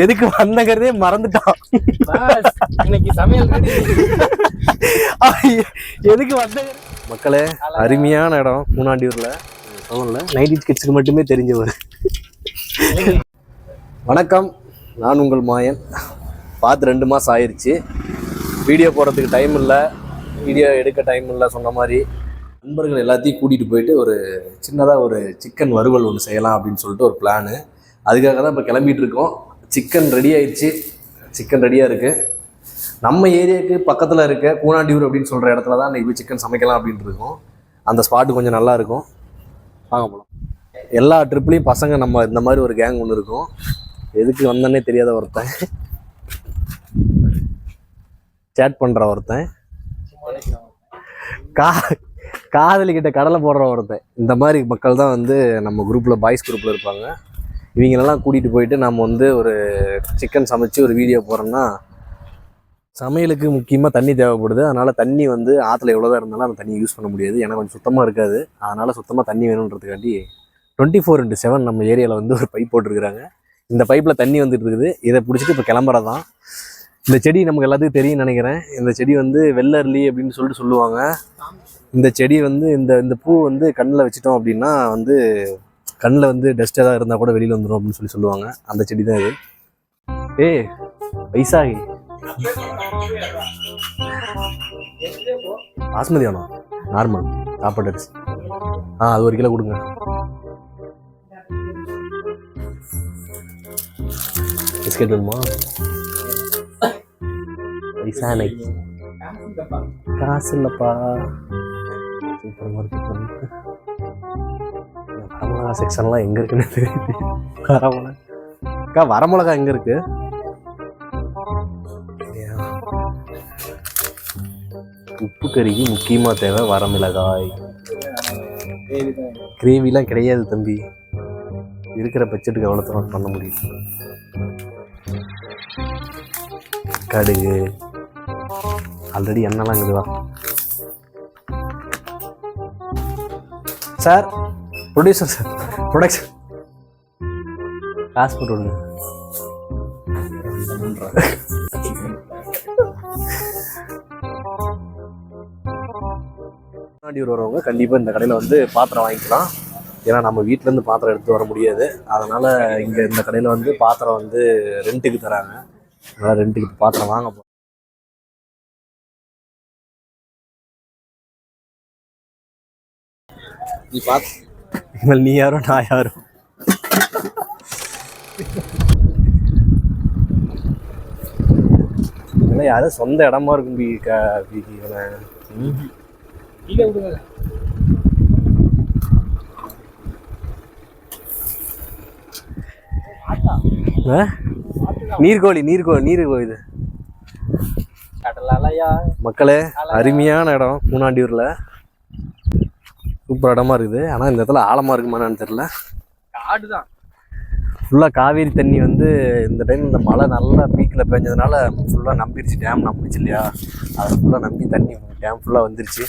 எதுக்கு வந்தங்கிறதே மறந்துட்டான். இன்னைக்கு சமையல் எதுக்கு வந்த மக்களே அருமையான இடம் மூணாண்டியூர்ல. சொன்னல நைன்டி கிட்ஸுக்கு மட்டுமே தெரிஞ்சவர் வணக்கம் நான் உங்கள் மாயன். பார்த்து ரெண்டு மாதம் ஆயிருச்சு. வீடியோ போடுறதுக்கு டைம் இல்லை. வீடியோ எடுக்க டைம் இல்லை சொன்ன மாதிரி. நண்பர்கள் எல்லாத்தையும் கூட்டிகிட்டு போயிட்டு ஒரு சின்னதாக ஒரு சிக்கன் வறுவல் ஒன்று செய்யலாம் அப்படின்னு சொல்லிட்டு ஒரு பிளானு அதுக்காக தான் இப்போ கிளம்பிட்டு இருக்கோம். சிக்கன் ரெடி ஆயிடுச்சு. சிக்கன் ரெடியாக இருக்குது நம்ம ஏரியாவுக்கு பக்கத்தில் இருக்க கூனாண்டியூர் அப்படின்னு சொல்கிற இடத்துல தான் இன்னைக்கு போய் சிக்கன் சமைக்கலாம் அப்படின்ட்டு இருக்கோம். அந்த ஸ்பாட்டு கொஞ்சம் நல்லா இருக்கும். வாங்க போகலாம் எல்லா ட்ரிப்லேயும் பசங்க நம்ம இந்த மாதிரி ஒரு கேங் ஒன்று இருக்கும். எதுக்கு வந்தோன்னே தெரியாத ஒருத்தன். சேட் பண்ணுற ஒருத்தன். கா காதலிக்கிட்ட கடலை போடுற ஒருத்தன். இந்த மாதிரி மக்கள் தான் வந்து நம்ம குரூப்பில் பாய்ஸ் குரூப்பில் இருப்பாங்க. இவங்களெல்லாம் கூட்டிகிட்டு போயிட்டு நம்ம வந்து ஒரு சிக்கன் சமைச்சு ஒரு வீடியோ போகிறோம்னா சமையலுக்கு முக்கியமாக தண்ணி தேவைப்படுது. அதனால் தண்ணி வந்து ஆற்றுல எவ்வளோதான் இருந்தாலும் அந்த தண்ணி யூஸ் பண்ண முடியாது. ஏன்னா கொஞ்சம் சுத்தமாக இருக்காது. அதனால் சுத்தமாக தண்ணி வேணுன்றதுக்காண்டி டுவெண்ட்டி ஃபோர் இன்ட்டு செவன் நம்ம ஏரியாவில் வந்து ஒரு பைப் போட்டிருக்கிறாங்க. இந்த பைப்பில் தண்ணி வந்துட்டு இருக்குது. இதை பிடிச்சிட்டு இப்போ கிளம்புறதான் இந்த செடி நமக்கு எல்லாத்துக்கும் தெரியும் நினைக்கிறேன். இந்த செடி வந்து வெள்ளர்லி அப்படின்னு சொல்லிட்டு சொல்லுவாங்க. இந்த செடி வந்து இந்த இந்த பூ வந்து கண்ணில் வச்சிட்டோம் அப்படின்னா வந்து கண்ணில் வந்து டஸ்ட் ஏதாவது இருந்தால் கூட வெளியில் வந்துடும் அப்படின்னு சொல்லி சொல்லுவாங்க. அந்த செடி தான் இது. ஏய் வைசாகி பாஸ்மதி வேணும் நார்மல் சாப்பாடு அரிசி. ஆ அது ஒரு கிலோ கொடுங்க. பிஸ்கெட் வேணுமா? வைசானை காசு இல்லைப்பா. சூப்பர் மார்க்கெட் வரமிளகா செக்ஷன்லாம் எங்கே இருக்குன்னு தெரியுது. வரமிளகா. அக்கா வரமிளகா எங்கே இருக்கு? உப்பு கறிக்கு முக்கியமாக தேவை வரமிளகாய். கிரேவிலாம் கிடையாது தம்பி. இருக்கிற பட்ஜெட்டுக்கு எவ்வளோ தூரம் பண்ண முடியும்? கடுகு. ஆல்ரெடி எண்ணெய்லாம் இருக்குதா சார் ப்ரொடியூசர் சார். ப்ரொடக்ஷன் காசு போட்டு விடுங்க. முன்னாடி வரவங்க கண்டிப்பாக இந்த கடையில் வந்து பாத்திரம் வாங்கிக்கலாம். ஏன்னா நம்ம வீட்டிலேருந்து பாத்திரம் எடுத்து வர முடியாது. அதனால் இங்கே இந்த கடையில் வந்து பாத்திரம் வந்து ரெண்ட்டுக்கு தராங்க. அதனால் ரெண்ட்டுக்கு பாத்திரம் வாங்க போ நீ இனிமேல் நீ யாரோ நான் யாரோ இதெல்லாம் யாரும் சொந்த இடமா இருக்கும் பி க பிகி இவன். ம். கீழே விடுங்க ஆ? நீர்கோழி நீர்கோழி நீர்கோழி இது கடலாலயா மக்களே அருமையான இடம் மூணாண்டியூரில் சூப்பர் இடமா இருக்குது. ஆனால் இந்த இடத்துல ஆழமாக இருக்குமான்னு தெரியல. காடுதான். ஃபுல்லாக காவேரி தண்ணி வந்து இந்த டைம் இந்த மழை நல்லா பீக்கில் பெஞ்சதுனால ஃபுல்லாக நம்பிருச்சு. டேம் நம்பிச்சு இல்லையா? அதை ஃபுல்லாக நம்பி தண்ணி டேம் ஃபுல்லாக வந்துருச்சு.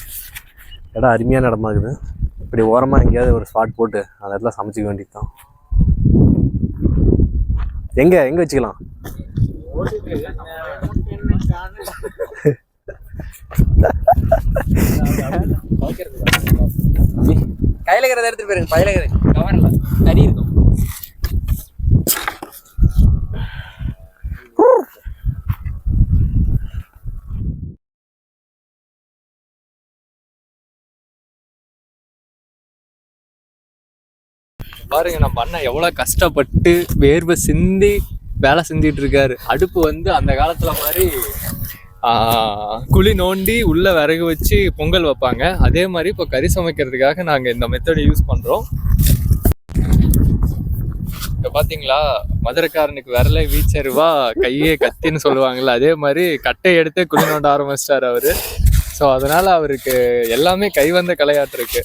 இடம் அருமையான இடமா இருக்குது. இப்படி ஓரமாக எங்கேயாவது ஒரு ஸ்பாட் போட்டு அந்த இடத்துல சமைச்சிக்க வேண்டியது தான் எங்கே எங்கே வச்சுக்கலாம்? கையில இருக்கிறத எடுத்துட்டு போயிருங்க பையில இருக்கிற கறி இருக்கும். பாருங்க நம்ம அண்ணன் எவ்வளவு கஷ்டப்பட்டு வேர்வை சிந்தி வேலை செஞ்சிட்டு இருக்காரு. அடுப்பு வந்து அந்த காலத்துல மாதிரி குழி நோண்டி உள்ள விறகு வச்சு பொங்கல் வைப்பாங்க. அதே மாதிரி இப்போ கறி சமைக்கிறதுக்காக நாங்கள் இந்த மெத்தடை யூஸ் பண்ணுறோம் இப்போ பார்த்தீங்களா மதுரைக்காரனுக்கு விரல வீச்சருவா கையே கத்தின்னு சொல்லுவாங்கல்ல அதே மாதிரி கட்டை எடுத்து குழி நோண்ட ஆரம்பிச்சிட்டார் அவர். ஸோ அதனால் அவருக்கு எல்லாமே கை வந்த கலையாட்டு இருக்கு.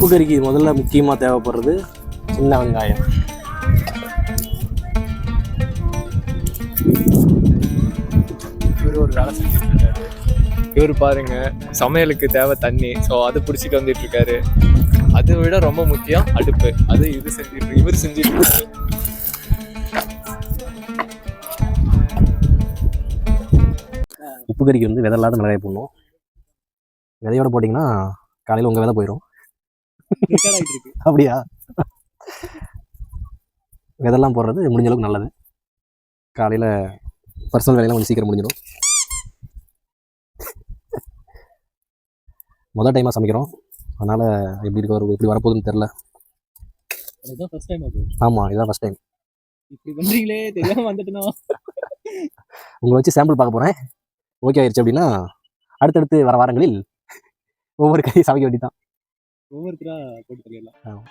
உப்பு கறிக்கு முதல்ல முக்கியமாக தேவைப்படுறது சின்ன வெங்காயம். இவர் ஒரு வேலை செஞ்சுட்டு இவர் பாருங்க சமையலுக்கு தேவை தண்ணி. ஸோ அது பிடிச்சிட்டு வந்துட்டு இருக்காரு அதை விட ரொம்ப முக்கியம் அடுப்பு. அது இது செஞ்சுட்டு இவர் செஞ்சுட்டு இருக்காரு உப்பு கறிக்கு வந்து விதை இல்லாத மிளகாய் போடணும். விதையோட போட்டிங்கன்னா காலையில் உங்கள் விதை போயிடும் அப்படியா? விதெல்லாம் போடுறது? முடிஞ்ச அளவுக்கு நல்லது. காலையில் பர்சனல் வேலையெல்லாம் கொஞ்சம் சீக்கிரம் முடிஞ்சிடும். முதல் டைமாக சமைக்கிறோம். அதனால் எப்படி இருக்க வரும் எப்படி வரப்போகுதுன்னு தெரில ஆமாம் இதுதான் ஃபஸ்ட் டைம் உங்களை வச்சு சாம்பிள் பார்க்க போகிறேன் ஓகே ஆயிடுச்சு அப்படின்னா அடுத்தடுத்து வர வாரங்களில் ஒவ்வொரு கறி சமைக்க வேண்டியதான் ஒவ்வொருத்தரா போட்டு தெரியலாம்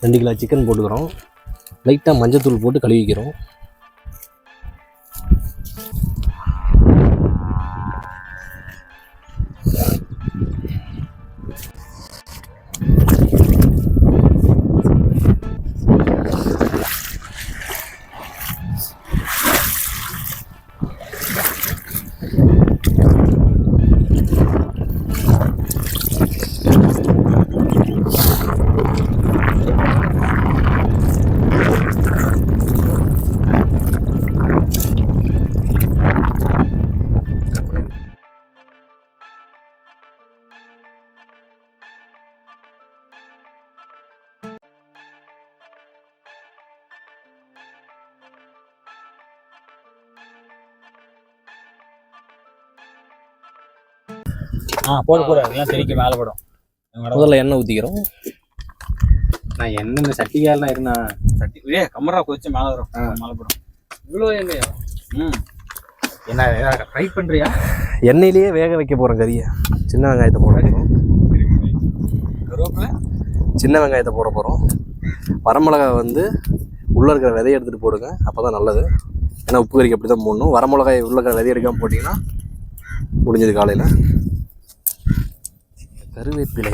ரெண்டு கிலோ சிக்கன் போட்டுக்கிறோம். லைட்டாக மஞ்சத்தூள் போட்டு கழுவிக்கிறோம். ஆ போடு போடு. அதெல்லாம் தெரிக்க மேலே போடும். முதல்ல எண்ணெய் ஊற்றிக்கிறோம் நான் என்னென்ன சட்டிக்காலாம் இருந்தா சட்டி ஏ கமரா கொதிச்சு மேலே வரும். மேலே போடும். இவ்வளோ எண்ணெயா? ம். என்ன ஃப்ரை பண்றியா? எண்ணெயிலேயே வேக வைக்க போகிறோம் கறியை. சின்ன வெங்காயத்தை போட சின்ன வெங்காயத்தை போட போகிறோம் வரமிளகாய் வந்து உள்ளே இருக்கிற விதையை எடுத்துகிட்டு போடுங்க. அப்போ தான் நல்லது. ஏன்னா உப்பு கறிக்கு அப்படி தான் போடணும். வரமிளகாய் உள்ள இருக்கிற விதையை எடுக்காமல் போட்டிங்கன்னா முடிஞ்சது காலையில். கருவேப்பிலை.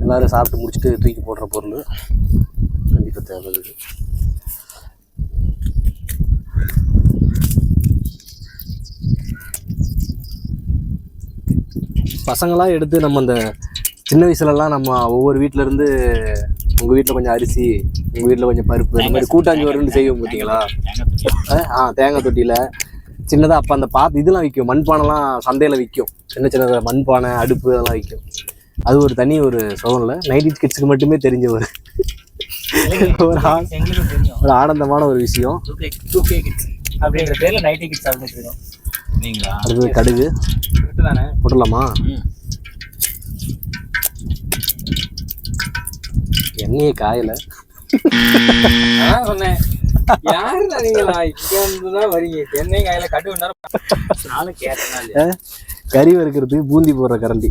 எல்லாரும் சாப்பிட்டு முடிச்சுட்டு தூக்கி போடுற பொருள். கண்டிப்பாக தேவை இது. பசங்களாம் எடுத்து நம்ம அந்த சின்ன வயசுலலாம் நம்ம ஒவ்வொரு வீட்ல இருந்து உங்கள் வீட்டில் கொஞ்சம் அரிசி உங்கள் வீட்டில் கொஞ்சம் பருப்பு இந்த மாதிரி கூட்டாஞ்சோறுன்னு செய்வோம் பார்த்தீங்களா ஆ தேங்காய் தொட்டியில். சின்னதாக அப்போ அந்த பாத்து இதெல்லாம் விற்கும் மண்பானைலாம் சந்தையில் விற்கும் சின்ன சின்ன மண்பானை அடுப்பு அதெல்லாம் விற்கும் அது ஒரு தனி ஒரு சுகம் இல்லை. நைன்டி கிட்ஸுக்கு மட்டுமே தெரிஞ்ச ஒரு ஒரு ஆனந்தமான ஒரு விஷயம். அப்படின்ற பேர்ல நைட்டி கிட்ஸ் அப்படின்னு அடுத்தது கடுகு. போட்டுடலாமா? எண்ணெயே காயல சொன்னேன் யாருடா நீங்களா? இங்க வந்துதான் வரீங்க தென்னை காயில கட்டு நேரம் நானும் கேட்டேன் கறி வறுக்கிறதுக்கு பூந்தி போடுற கரண்டி.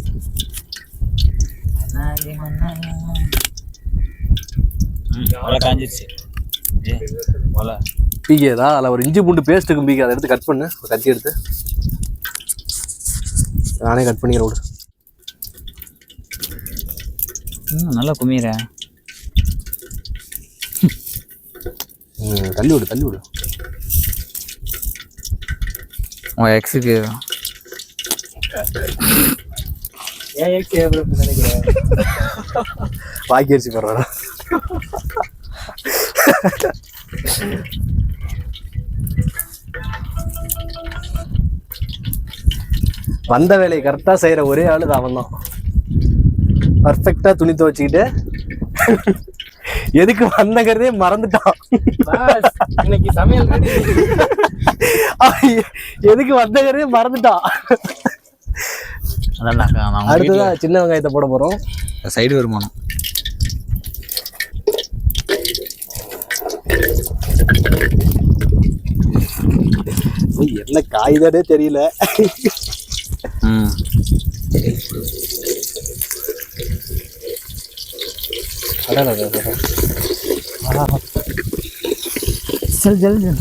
காஞ்சிருச்சு. பீக்காதா அதில் ஒரு இஞ்சி பூண்டு பேஸ்ட் இருக்கும் பீக்கா அதை எடுத்து கட் பண்ணு. கத்தி எடுத்து. நானே கட் பண்ணிக்கிறேன் விடு. நல்லா குமிர தள்ளி விடு தள்ளி விடு. உன் எக்ஸுக்கு ஏன் எக்ஸ் நினைக்கிறேன் பாக்கி அரிசி போடுறா. வந்த வேலையை கரெக்டாக செய்கிற ஒரே ஆள் தான் அவன் தான் பர்ஃபெக்டா துணி துவச்சிக்கிட்டு எதுக்கு வந்தங்கிறதே மறந்துட்டான். இன்னைக்கு சமையல் எதுக்கு வந்தங்கிறதே மறந்துட்டான் அடுத்ததான் சின்ன வெங்காயத்தை போட போறோம். சைடு வருமானம். என்ன காய்தானே தெரியல. ம். அடடடடட.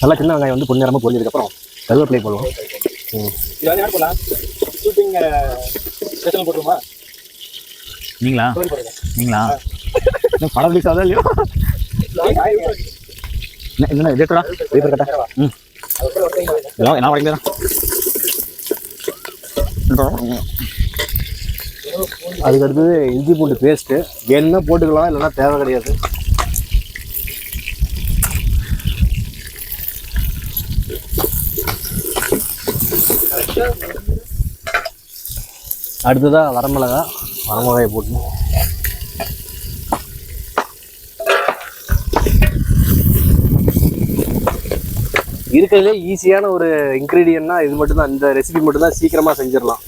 நல்லா சின்ன வெங்காயம் வந்து பொன்னிறமா பொரிஞ்சதுக்கு அப்புறம் கருவேப்பிலை போடுவோம் ம். இது வந்து போலாம்? shooting, அஹ், special போட்டுருமா? நீங்களா. நீங்களா படம் ஆகுதா இல்லையோ. என்ன என்ன ரேட்டடா பேப்பர் கட்டா ம் அதுக்கப்புறம் ஒருத்தங்க வாங்க. இதெல்லாம் என்ன வரைக்கும் அதுக்கு அடுத்தது இஞ்சி பூண்டு பேஸ்ட்டு வேணும்னா போட்டுக்கலாம் இல்லைன்னா தேவை கிடையாது. அடுத்ததாக வரமிளகா வரமிளகாயை போட்டு இருக்கிறதுலே ஈஸியான ஒரு இன்க்ரீடியன்னா இது மட்டும்தான். இந்த ரெசிபி மட்டும்தான் சீக்கிரமாக செஞ்சிடலாம்.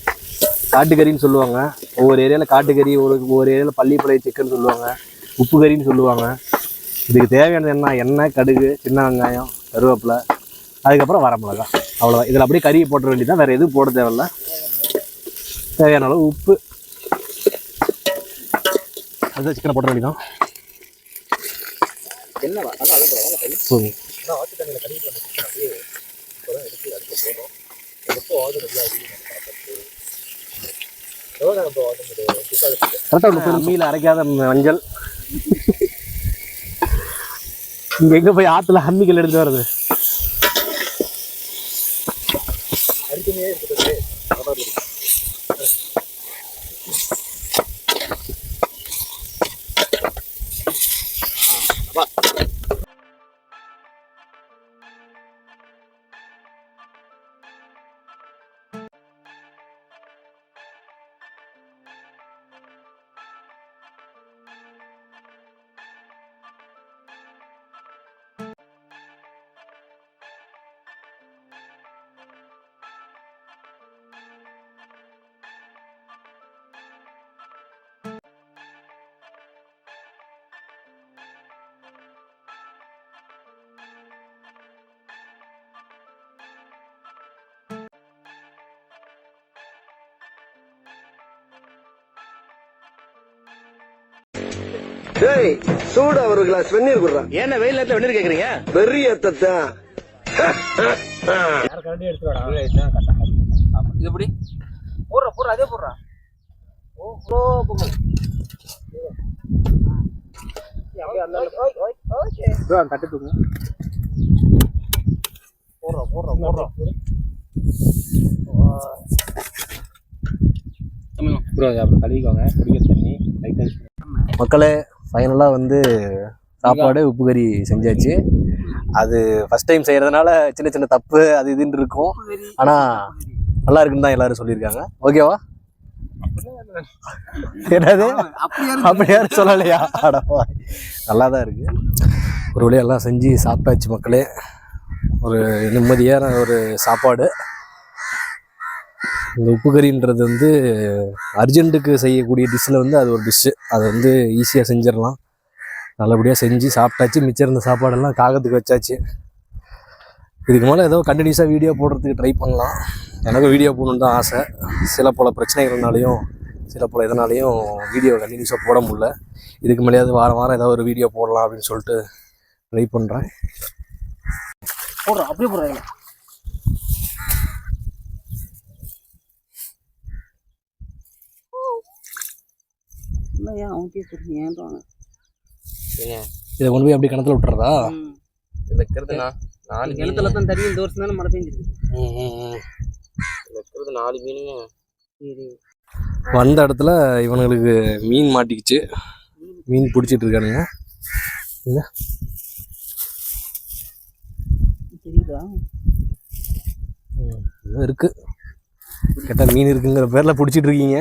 காட்டுக்கறின்னு சொல்லுவாங்க. ஒவ்வொரு ஏரியாவில் காட்டுக்கறி ஒரு ஒவ்வொரு ஏரியாவில் பள்ளிப்பாளைய சிக்கன் சொல்லுவாங்க. உப்பு கறின்னு சொல்லுவாங்க. இதுக்கு தேவையானது என்ன? எண்ணெய் கடுகு சின்ன வெங்காயம் கருவேப்பிலை. அதுக்கப்புறம் வரமிளகா அவ்வளோதான் இதில் அப்படியே கறியை போட்டுற வேண்டியதான் வேறு எதுவும் போட தேவையில்ல. தேவையான அளவு உப்பு. அதுதான் சிக்கனை போட வேண்டியதான் என்ன போதும். கரெக்டாக ஒரு அரைக்காத மஞ்சள். இங்கே எங்கே போய் ஆற்றுல அம்மிக்கல் எடுத்து வருது அடிக்கமே இருக்குது டேய் சூடா ஒரு கிளாஸ் வெந்நீர் குடுறா. என்ன வெயில் நேரத்தில் வெந்நீர் correct ஆ. ஆமா. இது எப்படி? போடுறா போடுறா அதே போடுறா. ஓ தட்டு தூங்க போடுறா போடுறா போடுறா. ப்ரோ அப்புறம் கழுவிக்கோங்க. குடிக்கிற தண்ணி லைட்டாக மக்களே ஃபைனலாக வந்து சாப்பாடு உப்பு கறி செஞ்சாச்சு. அது ஃபஸ்ட் டைம் செய்கிறதுனால சின்ன சின்ன தப்பு அது இதுன்னு இருக்கும். ஆனால் நல்லா இருக்குன்னு தான் எல்லாரும் சொல்லியிருக்காங்க. ஓகேவா என்னது? அப்படி யாரும் சொல்லலையா? அடப்பா நல்லா தான் இருக்குது ஒரு வழியெல்லாம் செஞ்சு சாப்பிட்டாச்சு மக்களே. ஒரு நிம்மதியான ஒரு சாப்பாடு. இந்த உப்பு கறின்றது வந்து அர்ஜென்ட்டுக்கு செய்யக்கூடிய டிஷ்ஷில் வந்து அது ஒரு டிஷ்ஷு. அதை வந்து ஈஸியாக செஞ்சிடலாம். நல்லபடியாக செஞ்சு சாப்பிட்டாச்சு. மிச்சம் இருந்த சாப்பாடெல்லாம் காகத்துக்கு வச்சாச்சு. இதுக்கு மேலே ஏதோ கண்டினியூஸாக வீடியோ போடுறதுக்கு ட்ரை பண்ணலாம். எனக்கும் வீடியோ போடணுன்னு தான் ஆசை. சில பல பிரச்சனைகள்னாலையும் சில பல இதனாலையும் வீடியோ கண்டினியூஸாக போட முடில இதுக்கு மேலேயாவது வாரம் வாரம் ஏதாவது ஒரு வீடியோ போடலாம் அப்படின்னு சொல்லிட்டு ட்ரை பண்ணுறேன் போடுறேன் அப்படியே போடுறா இதை கொண்டு போய் அப்படியே கிணத்துல விட்டுறதா? வைக்கிறதுனா நாலு கிணத்துல தான் தண்ணி இந்த வருஷம் தானே மழை பெஞ்சிருக்கு. வைக்கிறது நாலு மீனுங்க. வந்த இடத்துல இவனுங்களுக்கு மீன் மாட்டிக்கிச்சு. மீன் பிடிச்சிட்டு இருக்கானுங்க. இங்க. தெரியுதா? இருக்கு. கேட்டால் மீன் இருக்குங்கிற பேரில் பிடிச்சிட்டு இருக்கீங்க.